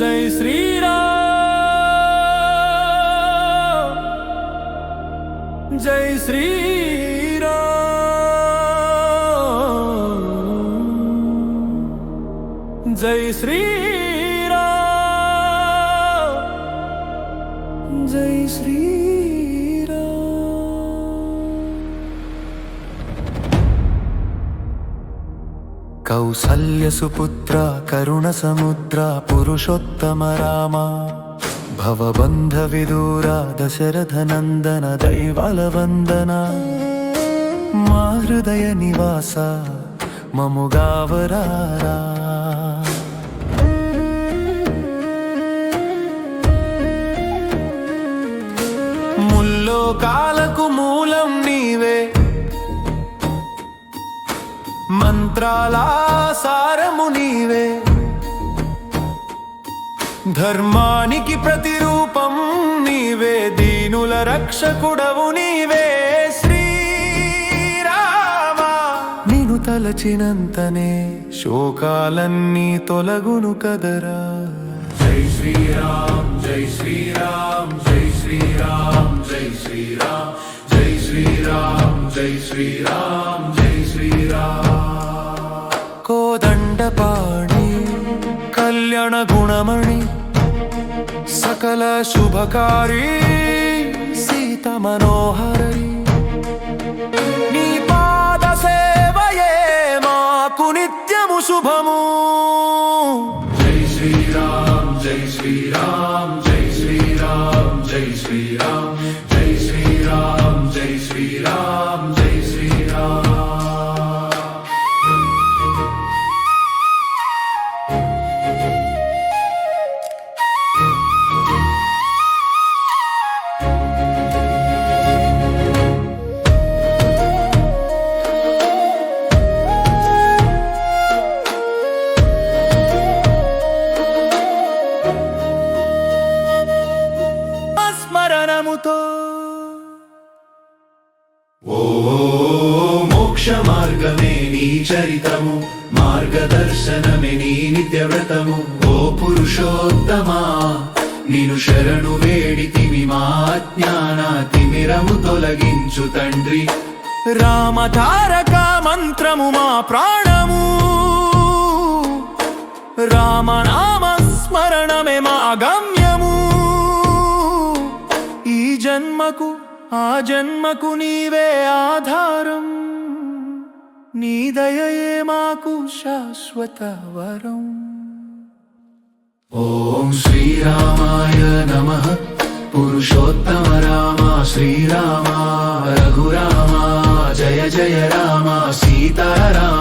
जय श्रीराम। जय श्रीराम। जय श्रीराम। जय श्री కౌసల్యసుపుత్ర కరుణసముద్ర పురుషోత్తమ రామ భవబంధ విదూర దశరథనందన దైవలవందన మా హృదయ నివాస మముగావరారా ముల్లోకాలకు మూలం నీవే మంత్రాల సారము నీవే. ధర్మానికి ప్రతిరూపం నీవే దీనుల రక్షకుడవు నీవే. శ్రీరామా నేను తలచినంతనే శోకాలన్నీ తొలగును కదరా. జై శ్రీరామ్ జై శ్రీరామ్ జై శ్రీరామ్ జై శ్రీరామ్ జై శ్రీరామ్ జై శ్రీరామ్ జై శ్రీరామ్. కళ్యాణ సకల శుభకారి సీత మనోహరి నీ పాద సేవయే మాకు నిత్యము శుభము. జై శ్రీరామ్ జై శ్రీరామ్ జై శ్రీరామ్ జై శ్రీరామ్ జై శ్రీరామ్. స్మరణముతో ఓ మోక్ష మార్గమే నీ చరితము మార్గదర్శనమే నీ నిత్య వ్రతము ఓ పురుషోత్తమా నిను శరణు వేడితిమి మా అజ్ఞాన తిమిరము తొలగించు తండ్రి. రామతారక మంత్రము మా ప్రాణము. రామనామ స్మరణమే మా గమ్యము జన్మకు ఆ జన్మకు నీవే ఆధారం. నీ దయయే మాకు శాశ్వత వరం. ఓం శ్రీరామాయ నమ. పురుషోత్తమ రామ శ్రీరామ రఘురామ జయ జయ రామ సీతారామ.